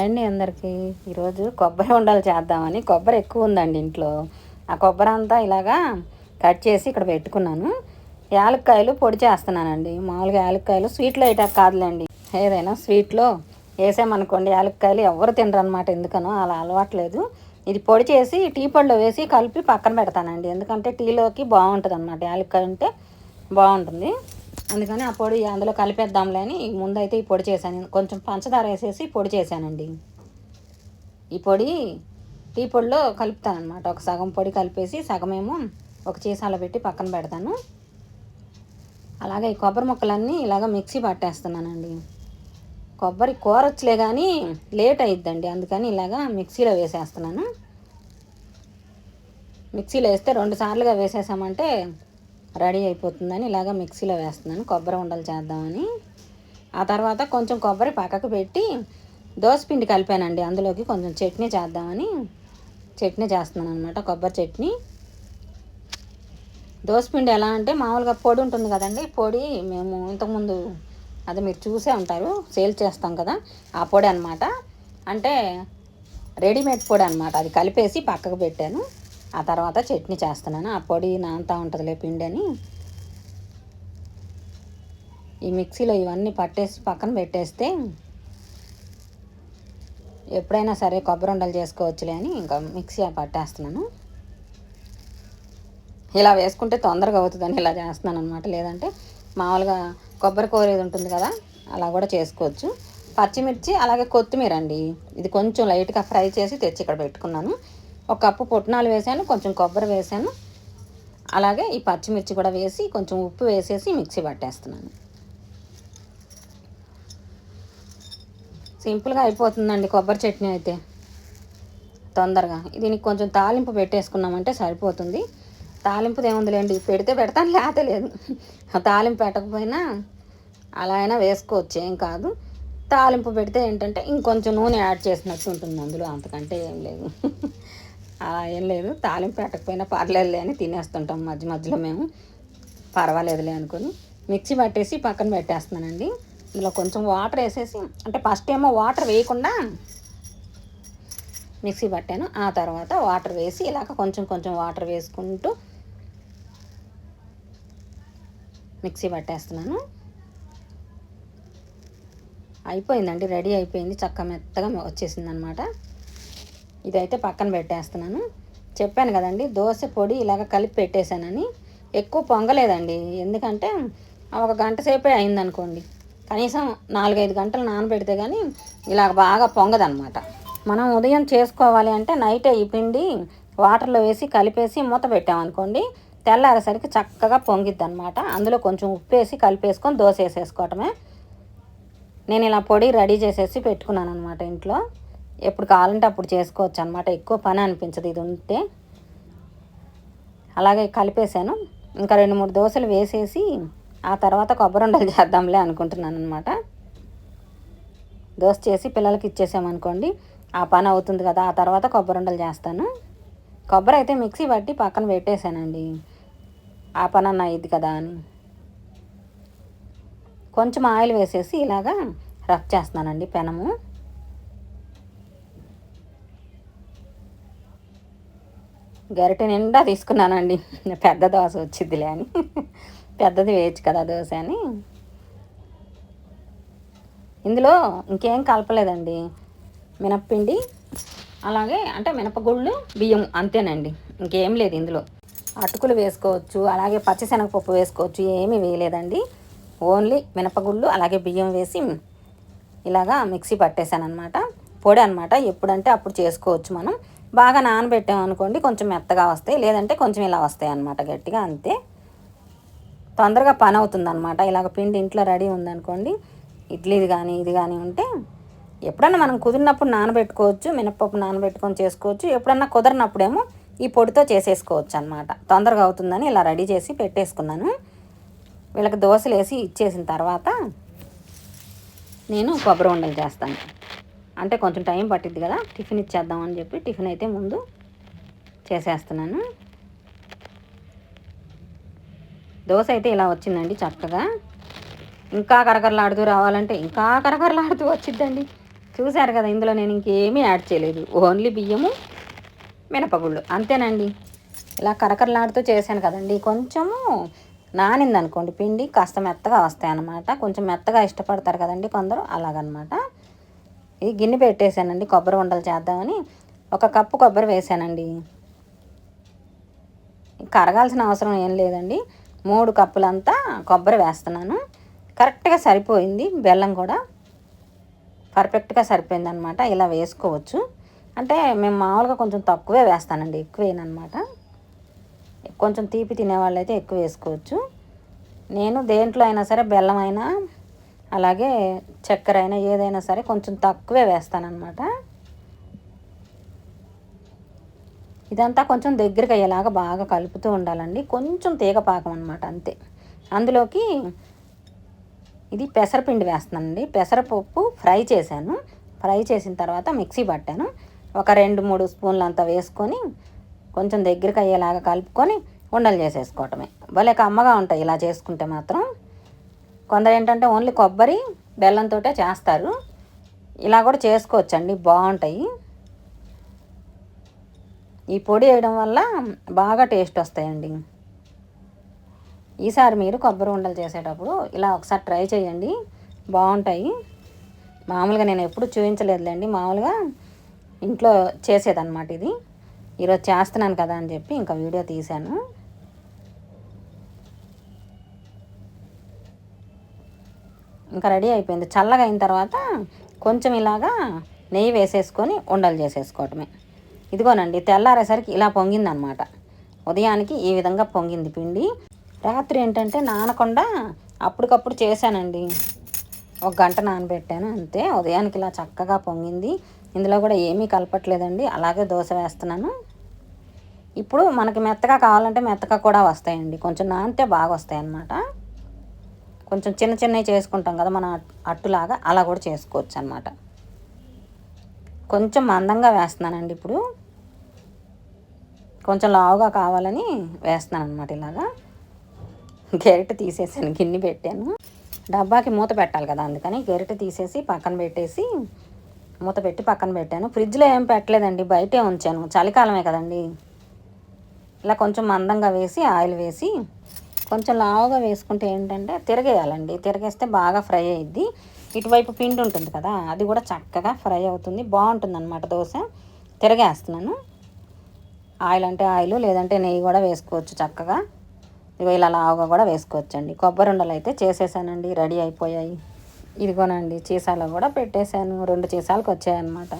అండి అందరికీ. ఈరోజు కొబ్బరి ఉండలు చేద్దామని. కొబ్బరి ఎక్కువ ఉందండి ఇంట్లో. ఆ కొబ్బరి అంతా ఇలాగా కట్ చేసి ఇక్కడ పెట్టుకున్నాను. యాలక్కాయలు పొడి చేస్తున్నానండి. మామూలుగా యాలక్కాయలు స్వీట్లో అయితే కాదులేండి. ఏదైనా స్వీట్లో వేసామనుకోండి యాలక్కాయలు ఎవరు తినరు అనమాట ఎందుకనో అలా అలవాట్లేదు. ఇది పొడి చేసి టీ పొడిలో వేసి కలిపి పక్కన పెడతానండి. ఎందుకంటే టీలోకి బాగుంటుంది అనమాట యాలక్కాయ ఉంటే బాగుంటుంది. అందుకని ఆ పొడి అందులో కలిపేద్దాంలే అని ముందు అయితే ఈ పొడి చేశాను. కొంచెం పంచదార వేసేసి పొడి చేశానండి. ఈ పొడి టీ పొడిలో కలుపుతానమాట ఒక సగం పొడి కలిపేసి సగమేమో ఒక చీసాలో పెట్టి పక్కన పెడతాను. అలాగే ఈ కొబ్బరి ముక్కలన్నీ ఇలాగ మిక్సీ పట్టేస్తున్నానండి. కొబ్బరి కూరొచ్చులే కానీ లేట్ అయిద్దండి. అందుకని ఇలాగా మిక్సీలో వేసేస్తున్నాను. మిక్సీలో వేస్తే రెండు సార్లుగా వేసేసామంటే రెడీ అయిపోతుందని ఇలాగ మిక్సీలో వేస్తున్నాను. కొబ్బరి ఉండలు చేద్దామని. ఆ తర్వాత కొంచెం కొబ్బరి పక్కకు పెట్టి దోసపిండి కలిపానండి. అందులోకి కొంచెం చట్నీ చేద్దామని చట్నీ చేస్తున్నాను అనమాట కొబ్బరి చట్నీ. దోసపిండి ఎలా అంటే మామూలుగా పొడి ఉంటుంది కదండి. పొడి మేము ఇంతకుముందు అది మీరు చూసే ఉంటారు సేల్ చేస్తాం కదా ఆ పొడి అనమాట అంటే రెడీమేడ్ పొడి అనమాట అది కలిపేసి పక్కకు పెట్టాను. ఆ తర్వాత చట్నీ చేస్తున్నాను. ఆ పొడి నాంతా ఉంటుందిలే పిండి అని ఈ మిక్సీలో ఇవన్నీ పట్టేసి పక్కన పెట్టేస్తే ఎప్పుడైనా సరే కొబ్బరి ఉండలు చేసుకోవచ్చులే అని ఇంకా మిక్సీ పట్టేస్తున్నాను. ఇలా వేసుకుంటే తొందరగా అవుతుందని ఇలా చేస్తున్నాను అనమాట లేదంటే మామూలుగా కొబ్బరి కూర ఏది ఉంటుంది కదా అలా కూడా చేసుకోవచ్చు. పచ్చిమిర్చి అలాగే కొత్తిమీర అండి ఇది కొంచెం లైట్గా ఫ్రై చేసి తెచ్చి ఇక్కడ పెట్టుకున్నాను. ఒక కప్పు పుట్నాలు వేసాను కొంచెం కొబ్బరి వేసాను. అలాగే ఈ పచ్చిమిర్చి కూడా వేసి కొంచెం ఉప్పు వేసేసి మిక్సీ పట్టేస్తున్నాను. సింపుల్గా అయిపోతుందండి కొబ్బరి చట్నీ అయితే. తొందరగా. దీనికి కొంచెం తాలింపు పెట్టేసుకున్నామంటే సరిపోతుంది. తాలింపుది ఏముందిలేండి పెడితే పెడతాను లేతే లేదు. తాలింపు పెట్టకపోయినా అలా అయినా వేసుకోవచ్చు ఏం కాదు. తాలింపు పెడితే ఏంటంటే ఇంకొంచెం నూనె యాడ్ చేసినట్టు ఉంటుంది అందులో అంతకంటే ఏం లేదు. అలా ఏం లేదు. తాలింపు పెట్టకపోయినా పర్లేదులే అని తినేస్తుంటాం మధ్య మధ్యలో మేము. పర్వాలేదులే అనుకొని మిక్సీ పట్టేసి పక్కన పెట్టేస్తున్నానండి. ఇందులో కొంచెం వాటర్ వేసేసి అంటే ఫస్ట్ ఏమో వాటర్ వేయకుండా మిక్సీ పట్టాను. ఆ తర్వాత వాటర్ వేసి ఇలాగ కొంచెం కొంచెం వాటర్ వేసుకుంటూ మిక్సీ పట్టేస్తున్నాను. అయిపోయిందండి. రెడీ అయిపోయింది. చక్క మెత్తగా వచ్చేసింది అనమాట ఇదైతే పక్కన పెట్టేస్తున్నాను. చెప్పాను కదండి దోశ పొడి ఇలాగ కలిపి పెట్టేశానని. ఎక్కువ పొంగలేదండి. ఎందుకంటే ఒక గంట సేపే అయిందనుకోండి. కనీసం నాలుగైదు గంటలు నానబెడితే కానీ ఇలాగ బాగా పొంగదనమాట. మనం ఉదయం చేసుకోవాలి అంటే నైటే ఈ పిండి వాటర్లో వేసి కలిపేసి మూత పెట్టామనుకోండి తెల్లారేసరికి చక్కగా పొంగిద్ది అనమాట అందులో కొంచెం ఉప్పు వేసి కలిపేసుకొని దోశ వేసేసుకోవటమే. నేను ఇలా పొడి రెడీ చేసేసి పెట్టుకున్నాను అనమాట ఇంట్లో. ఎప్పుడు కావాలంటే అప్పుడు చేసుకోవచ్చు అనమాట ఎక్కువ పని అనిపించదు ఇది ఉంటే. అలాగే కలిపేసాను ఇంకా రెండు మూడు దోశలు వేసేసి ఆ తర్వాత కొబ్బరి ఉండలు చేద్దాంలే అనుకుంటున్నాను అనమాట దోశ చేసి పిల్లలకి ఇచ్చేసామనుకోండి ఆ పని అవుతుంది కదా ఆ తర్వాత కొబ్బరి ఉండలు చేస్తాను. కొబ్బరి అయితే మిక్సీ పట్టి పక్కన పెట్టేశానండి. ఆ పని అన్న అయ్యిద్ది కదా అని. కొంచెం ఆయిల్ వేసేసి ఇలాగా రఫ్ చేస్తున్నానండి పెనము. గరిటె నిండా తీసుకున్నానండి. పెద్ద దోశ వచ్చిద్దిలే అని. పెద్దది వేయచ్చు కదా దోశ అని. ఇందులో ఇంకేం కలపలేదండి. మినప్పిండి అలాగే అంటే మినపగుళ్ళు బియ్యం అంతేనండి. ఇంకేం లేదు ఇందులో. అటుకులు వేసుకోవచ్చు అలాగే పచ్చిశనగపప్పు వేసుకోవచ్చు ఏమీ వేయలేదండి. ఓన్లీ మినపగుళ్ళు అలాగే బియ్యం వేసి ఇలాగా మిక్సీ పట్టేశాను అనమాట పొడి అనమాట ఎప్పుడంటే అప్పుడు చేసుకోవచ్చు మనం. బాగా నానబెట్టాం అనుకోండి కొంచెం మెత్తగా వస్తాయి లేదంటే కొంచెం ఇలా వస్తాయి అనమాట గట్టిగా అంతే. తొందరగా పని అవుతుంది అనమాట ఇలాగ పిండి ఇంట్లో రెడీ ఉందనుకోండి ఇడ్లీది కానీ ఇది కానీ ఉంటే ఎప్పుడన్నా మనం కుదిరినప్పుడు నానబెట్టుకోవచ్చు మినప్పప్పు నానబెట్టుకొని చేసుకోవచ్చు ఎప్పుడన్నా కుదరినప్పుడేమో ఈ పొడితో చేసేసుకోవచ్చు అనమాట తొందరగా అవుతుందని ఇలా రెడీ చేసి పెట్టేసుకున్నాను. వీళ్ళకి దోశలు వేసి ఇచ్చేసిన తర్వాత నేను కొబ్బరి ఉండలు చేస్తాను. అంటే కొంచెం టైం పట్టిద్ది కదా టిఫిన్ ఇచ్చేద్దామని చెప్పి టిఫిన్ అయితే ముందు చేసేస్తున్నాను. దోశ అయితే ఇలా వచ్చిందండి చక్కగా. ఇంకా కరకరలాడుతూ రావాలంటే ఇంకా కరకరలాడుతూ వచ్చిద్దండి. చూశారు కదా ఇందులో నేను ఇంకేమీ యాడ్ చేయలేదు. ఓన్లీ బియ్యము మినపగుళ్ళు. అంతేనండి. ఇలా కరకరలాడుతూ చేశాను కదండి. కొంచెము నానింది అనుకోండి పిండి కాస్త మెత్తగా వస్తాయి అన్నమాట కొంచెం మెత్తగా ఇష్టపడతారు కదండి కొందరు అలాగనమాట. ఈ గిన్నె పెట్టేశానండి కొబ్బరి ఉండలు చేద్దామని. ఒక కప్పు కొబ్బరి వేసానండి కరగాల్సిన అవసరం ఏం లేదండి. మూడు కప్పులంతా కొబ్బరి వేస్తున్నాను. కరెక్ట్గా సరిపోయింది బెల్లం కూడా పర్ఫెక్ట్గా సరిపోయింది అనమాట ఇలా వేసుకోవచ్చు. అంటే మేము మామూలుగా కొంచెం తక్కువే వేస్తానండి ఎక్కువేనమాట కొంచెం తీపి తినేవాళ్ళు అయితే ఎక్కువ వేసుకోవచ్చు. నేను దేంట్లో అయినా సరే బెల్లం అయినా అలాగే చక్కెర అయినా ఏదైనా సరే కొంచెం తక్కువే వేస్తానన్నమాట. ఇదంతా కొంచెం దగ్గరికి అయ్యేలాగా బాగా కలుపుతూ ఉండాలండి. కొంచెం తీగ పాకం అనమాట అంతే. అందులోకి ఇది పెసరపిండి వేస్తానండి పెసరపప్పు ఫ్రై చేశాను. ఫ్రై చేసిన తర్వాత మిక్సీ పట్టాను. ఒక రెండు మూడు స్పూన్లు అంతా వేసుకొని కొంచెం దగ్గరికి అయ్యేలాగా కలుపుకొని ఉండలు చేసేసుకోవటమే. భలే కమ్మగా ఉంటాయి ఇలా చేసుకుంటే మాత్రం. కొందరు ఏంటంటే ఓన్లీ కొబ్బరి బెల్లంతో చేస్తారు. ఇలా కూడా చేసుకోవచ్చండి బాగుంటాయి. ఈ పొడి వేయడం వల్ల బాగా టేస్ట్ వస్తాయండి. ఈసారి మీరు కొబ్బరి ఉండలు చేసేటప్పుడు ఇలా ఒకసారి ట్రై చేయండి బాగుంటాయి. మామూలుగా నేను ఎప్పుడు చూపించలేదులేండి మామూలుగా ఇంట్లో చేసేదన్నమాట ఇది. ఈరోజు చేస్తున్నాను కదా అని చెప్పి ఇంకా వీడియో తీశాను. ఇంకా రెడీ అయిపోయింది. చల్లగా అయిన తర్వాత కొంచెం ఇలాగా నెయ్యి వేసేసుకొని ఉండలు చేసేసుకోవటమే. ఇదిగోనండి తెల్లారేసరికి ఇలా పొంగిందనమాట. ఉదయానికి ఈ విధంగా పొంగింది పిండి. రాత్రి ఏంటంటే నానకుండా అప్పటికప్పుడు చేశానండి. ఒక గంట నానబెట్టాను అంతే. ఉదయానికి ఇలా చక్కగా పొంగింది. ఇందులో కూడా ఏమీ కలపట్లేదండి. అలాగే దోశ వేస్తున్నాను. ఇప్పుడు మనకి మెత్తగా కావాలంటే మెత్తగా కూడా వస్తాయండి. కొంచెం నానితే బాగా వస్తాయి అన్నమాట కొంచెం చిన్న చిన్నవి చేసుకుంటాం కదా మన అట్టులాగా అలా కూడా చేసుకోవచ్చు అనమాట కొంచెం మందంగా వేస్తున్నానండి ఇప్పుడు. కొంచెం లావుగా కావాలని వేస్తున్నాను అనమాట ఇలాగా. గెరిట తీసేసాను గిన్నె పెట్టాను. డబ్బాకి మూత పెట్టాలి కదా అందుకని గెరిట తీసేసి పక్కన పెట్టేసి మూత పెట్టి పక్కన పెట్టాను. ఫ్రిడ్జ్లో ఏం పెట్టలేదండి బయటే ఉంచాను. చలికాలమే కదండి. ఇలా కొంచెం మందంగా వేసి ఆయిల్ వేసి కొంచెం లావుగా వేసుకుంటే ఏంటంటే తిరగేయాలండి. తిరగేస్తే బాగా ఫ్రై అయ్యిద్ది ఇటువైపు పిండి ఉంటుంది కదా అది కూడా చక్కగా ఫ్రై అవుతుంది. బాగుంటుంది అనమాట దోశ. తిరగేస్తున్నాను. ఆయిల్ అంటే ఆయిల్ లేదంటే నెయ్యి కూడా వేసుకోవచ్చు చక్కగా. ఇగో ఇలా లావుగా కూడా వేసుకోవచ్చండి. కొబ్బరి ఉండలు అయితే చేసేసానండి. రెడీ అయిపోయాయి. ఇదిగోనండి చీసాలో కూడా పెట్టేశాను. రెండు చీసాలకు వచ్చాయన్నమాట.